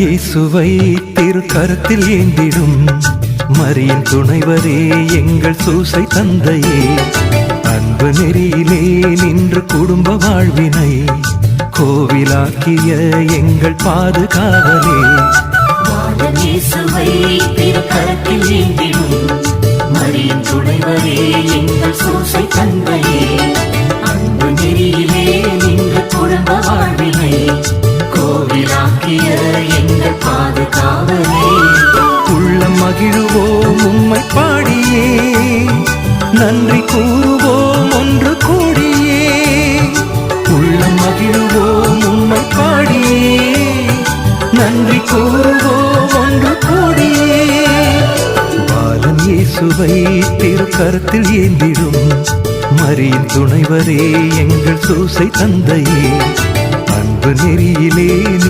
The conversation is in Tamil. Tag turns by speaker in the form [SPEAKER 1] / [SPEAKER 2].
[SPEAKER 1] இயேசுவை திரு கருத்தில் ஏந்திடும் மரியின் துணைவரே எங்கள் சூசை தந்தையே. அன்பு நெறியிலே நின்று குடும்ப வாழ்வினை கோவிலாக்கிய எங்கள் பாதுகாவலே.
[SPEAKER 2] திருக்கரத்தில் ஏந்திடும் மரியின் துணைவரே எங்கள் சூசை தந்தையே. அன்பு நெறியிலே கோவிலாக்கிய எங்கள் பாதுகாவலே.
[SPEAKER 1] உள்ளம் மகிழுவோம் உம்மை பாடியே. நன்றி கூறுவோம் ஒன்று கூடியே. உள்ளம் மகிழுவோம் உம்மை பாடியே. நன்றி கூறுவோம் ஒன்று கூடியே. பாலன் இயேசுவை திருக்கரத்தில் ஏந்திடும். மரியின் துணைவரே எங்கள் சூசை தந்தையே. அன்பு நெறியிலே